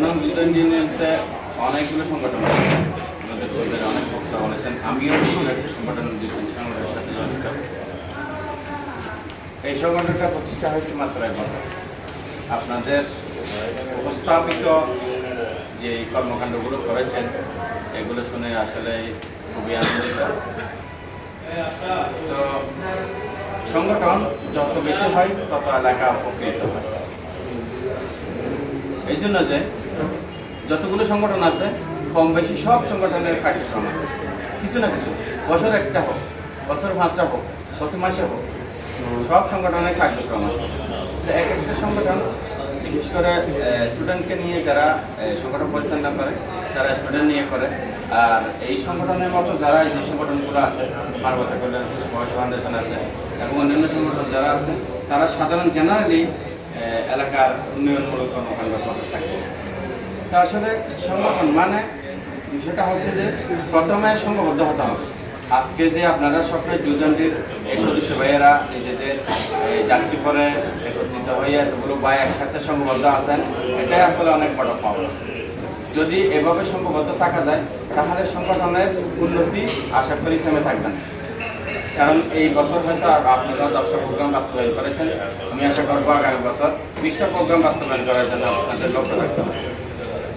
বিদ্যুৎ ইঞ্জিনিয়ারিংতে অনেকগুলো সংগঠন। আমাদের অনেক বক্তা বলেছেন, আমিও একটা সংগঠন সংগঠনের সাথে জড়িত। এই সংগঠনটা প্রতিষ্ঠা হয়েছে মাত্র এক বছর। আপনাদের উপস্থাপিত যে কর্মকাণ্ডগুলো করেছেন, এগুলো শুনে আসলে খুবই আনন্দিত। তো সংগঠন যত বেশি হয়, তত এলাকা উপকৃত হয়। এই জন্য যে যতগুলো সংগঠন আছে কম বেশি সব সংগঠনের কার্যক্রম আছে। কিছু না কিছু, বছর একটা হোক, বছর পাঁচটা হোক, প্রতি মাসে হোক, সব সংগঠনের কার্যক্রম আছে। তো এক একটা সংগঠন, বিশেষ করে স্টুডেন্টকে নিয়ে যারা সংগঠন পরিচালনা করে, তারা স্টুডেন্ট নিয়ে করে। আর এই সংগঠনের মতো যারা যে সংগঠনগুলো আছে পার্বত্য কল্যাণ সমাজ ফাউন্ডেশন আছে, এবং অন্যান্য সংগঠন যারা আছে, তারা সাধারণ জেনারেলি এলাকার উন্নয়নমূলক কর্মকাণ্ড করতে থাকে। তা আসলে সংগঠন মানে বিষয়টা হচ্ছে যে প্রথমে সংঘবদ্ধ হতে হবে। আজকে যে আপনারা স্বপ্নের যুদণ্ডির এই সদস্য ভাইয়েরা নিজেদের যাচ্ছি করে একত্রিত হয়ে এতগুলো ভাই একসাথে সংঘবদ্ধ আছেন, এটাই আসলে অনেক বড় পাওয়া যদি এভাবে সংঘবদ্ধ থাকা যায়, তাহলে সংগঠনের উন্নতি আশা করি থেমে থাকবে না। কারণ এই বছর হয়তো আপনারা দশটা প্রোগ্রাম বাস্তবায়ন করেছেন। আমি আশা করব আগামী বছর বিশটা প্রোগ্রাম বাস্তবায়ন করার জন্য আপনাদের লক্ষ্য থাকতে হবে।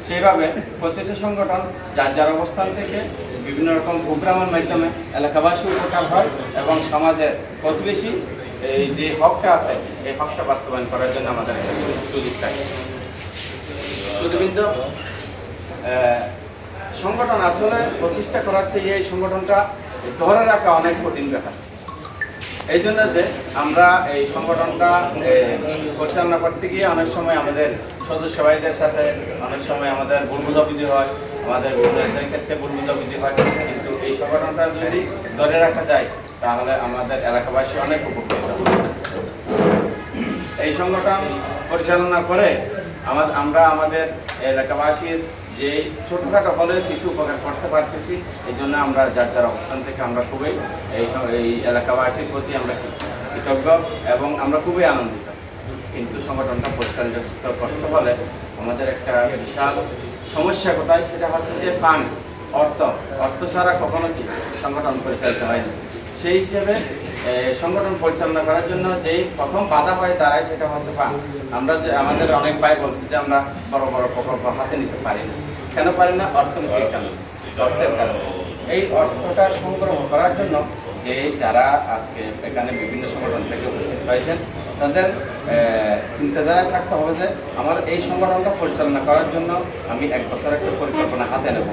সেইভাবে প্রত্যেকটি সংগঠন, যার যার অবস্থান থেকে বিভিন্ন রকম প্রোগ্রামের মাধ্যমে এলাকাবাসী উপকার হয় এবং সমাজের প্রতিবেশী এই যে হকটা আছে, এই হকটা বাস্তবায়ন করার জন্য আমাদের একটা সুযোগ থাকে। সংগঠন আসলে প্রতিষ্ঠা করার চেয়ে এই সংগঠনটা ধরে রাখা অনেক কঠিন ব্যাপার। এই জন্য যে আমরা এই সংগঠনটা পরিচালনা করতে গিয়ে অনেক সময় আমাদের সদস্য ভাইদের সাথে অনেক সময় আমাদের ভুল বুঝাবুঝি হয়, আমাদের গুণের ক্ষেত্রে ভুল বুঝাবুঝি হয়। কিন্তু এই সংগঠনটা যদি ধরে রাখা যায়, তাহলে আমাদের এলাকাবাসী অনেক উপকৃত এই সংগঠন পরিচালনা করে আমরা আমাদের এলাকাবাসীর যে ছোটোখাটো হলেও কিছু উপকার করতে পারতেছি। এই জন্য আমরা যার যার অবস্থান থেকে আমরা খুবই এই এই এলাকাবাসীর প্রতি আমরা কৃতজ্ঞ এবং আমরা খুবই আনন্দিত। কিন্তু সংগঠনটা পরিচালিত করতে হলে আমাদের একটা বিশাল সমস্যা কোথায়? সেটা হচ্ছে যে ফান্ড অর্থ অর্থ ছাড়া কখনো কি সংগঠন পরিচালিত হয় না সেই হিসেবে সংগঠন পরিচালনা করার জন্য যেই প্রথম বাধা হয় দাঁড়ায় সেটা হচ্ছে ফান্ড আমরা যে, আমাদের অনেক ভাই বলছি যে আমরা বড় বড় প্রকল্প হাতে নিতে পারি না কেন পারে না? অর্থনৈতিক অর্থের কারণে। এই অর্থটা সংগ্রহ করার জন্য যে যারা আজকে এখানে বিভিন্ন সংগঠন থেকে উপস্থিত হয়েছেন, তাদের চিন্তাধারা থাকতে হবে যে আমার এই সংগঠনটা পরিচালনা করার জন্য আমি এক বছর একটা পরিকল্পনা হাতে নেব।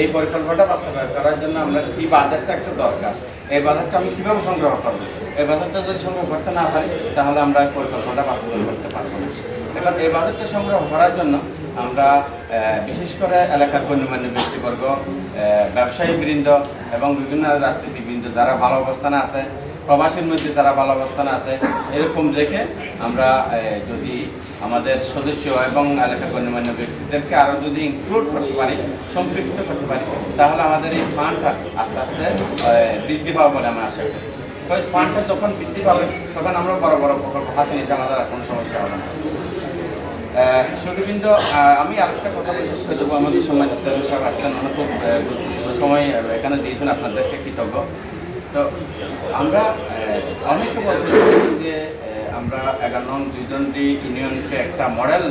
এই পরিকল্পনাটা বাস্তবায়ন করার জন্য আমরা কী বাজেটটা একটা দরকার। এই বাজারটা আমি কীভাবে সংগ্রহ করব? এই বাজারটা যদি সংগ্রহ করতে না পারি, তাহলে আমরা পরিকল্পনাটা বাস্তবায়ন করতে পারব না। এখন এই বাজারটা সংগ্রহ করার জন্য আমরা বিশেষ করে এলাকার গণ্যমান্য ব্যক্তিবর্গ ব্যবসায়ী বৃন্দ এবং বিভিন্ন রাজনীতিবৃন্দ যারা ভালো অবস্থানে আছে প্রবাসীর মধ্যে যারা ভালো অবস্থানে আছে, এরকম রেখে আমরা যদি আমাদের সদস্য এবং এলাকার গণ্যমান্য ব্যক্তিদেরকে আরও যদি ইনক্লুড করতে পারি, সম্পৃক্ত করতে পারি, তাহলে আমাদের এই ফান্ডটা আস্তে আস্তে বৃদ্ধি পাবে বলে আমি আশা করি। ফান্ডটা যখন বৃদ্ধি পাবে, তখন আমরা বড় বড় প্রকল্প হাতে নিতে আমাদের আর কোনো সমস্যা হবে না। সুদীবৃন্দ আমি আরেকটা কথা বিশেষ করে দেবো। আমাদের সময় সাহেব আসছেন অনেক খুব গুরুত্বপূর্ণ সময় এখানে দিয়েছেন আপনাদেরকে কৃতজ্ঞ। তো আমরা অনেকে বলতেছি যে আমরা এগারো নং দুইদণ্ডী ইউনিয়নকে একটা মডেল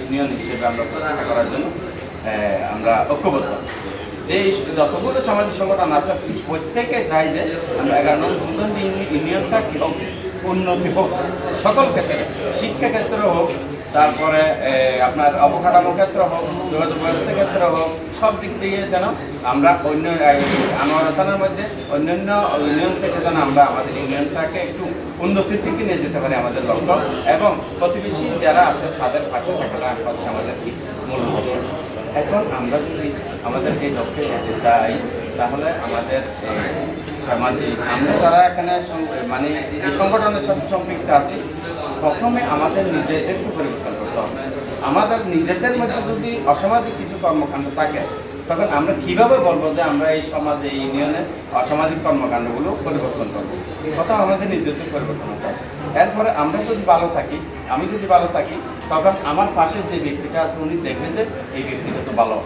ইউনিয়ন হিসেবে আমরা প্রতিষ্ঠা করার জন্য আমরা ঐক্যবদ্ধ। যে যতগুলো সামাজিক সংগঠন আছে প্রত্যেকে চাই যে আমরা এগারো নং দুইদণ্ডী ইউনিয়নটা কি হোক উন্নতি হোক, সকল ক্ষেত্রে, শিক্ষাক্ষেত্রে হোক তারপরে আপনার অবকাঠামো ক্ষেত্র হোক, যোগাযোগ ব্যবস্থা ক্ষেত্র হোক, সব দিক দিয়ে যেন আমরা অন্য আনোয়ারতানের মধ্যে অন্যান্য ইউনিয়ন থেকে যেন আমরা আমাদের ইউনিয়নটাকে একটু উন্নতির দিকে নিয়ে যেতে পারি আমাদের লক্ষ্য। এবং প্রতিবেশী যারা আছে, তাদের পাশে থাকাটা হচ্ছে আমাদের মূল লক্ষ্য। এখন আমরা যদি আমাদের এই লক্ষ্যে যেতে চাই, তাহলে আমাদের সামাজিক, আমরা যারা এখানে মানে এই সংগঠনের সাথে সম্পৃক্ত আছি প্রথমে আমাদের নিজেদেরকে পরিবর্তন করতে হবে। আমাদের নিজেদের মধ্যে যদি অসামাজিক কিছু কর্মকাণ্ড থাকে, তখন আমরা কীভাবে বলব যে আমরা এই সমাজে, এই ইউনিয়নে অসামাজিক কর্মকাণ্ডগুলো পরিবর্তন করব? প্রথম আমাদের নিজেদের পরিবর্তন হতে হবে। এরপরে আমরা যদি ভালো থাকি, আমি যদি ভালো থাকি, তখন আমার পাশে যে ব্যক্তিটা আছে, উনি দেখবে যে এই ব্যক্তিটা তো ভালো।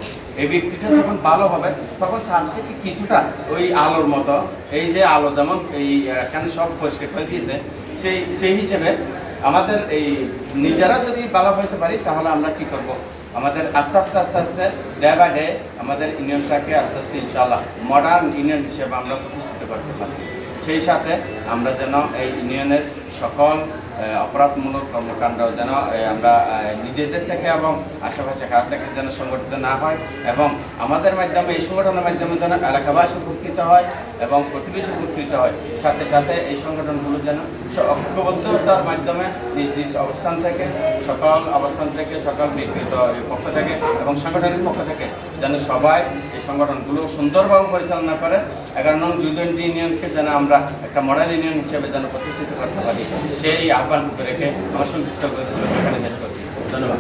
এই ব্যক্তিটা যখন ভালো হবে, তখন তার থেকে কিছুটা ওই আলোর মতো, এই যে আলো যেমন এই এখানে সব পরিষ্কার করে দিয়েছে, সেই সেই হিসেবে আমাদের এই নিজেরা যদি ভালো হইতে পারি, তাহলে আমরা কি করব? আমাদের আস্তে আস্তে আস্তে আস্তে ডে বাই ডে আমাদের ইউনিয়নটাকে আস্তে আস্তে ইনশাল্লাহ মডার্ন ইউনিয়ন হিসেবে আমরা প্রতিষ্ঠিত করতে পারি। সেই সাথে আমরা যেন এই ইউনিয়নের সকল অপরাধমূলক কর্মকাণ্ড যেন আমরা নিজেদের থেকে এবং আশেপাশে কার থেকে যেন সংগঠিত না হয় এবং আমাদের মাধ্যমে, এই সংগঠনের মাধ্যমে যেন এলাকাবাসী উপকৃত হয় এবং প্রতিবেশী উপকৃত হয়। সাথে সাথে এই সংগঠনগুলো যেন ঐক্যবদ্ধতার মাধ্যমে নিজ নিজ অবস্থান থেকে, সকল অবস্থান থেকে, সকল বিকৃত পক্ষ থেকে এবং সাংগঠনিক পক্ষ থেকে যেন সবাই সংগঠনগুলো সুন্দরভাবে পরিচালনা করে। এগারো নং জুডেন্ট ইউনিয়নকে যেন আমরা একটা মডেল ইউনিয়ন হিসেবে যেন প্রতিষ্ঠিত করতে পারি, সেই আহ্বান রেখে আমার সংশ্লিষ্ট করছি। ধন্যবাদ।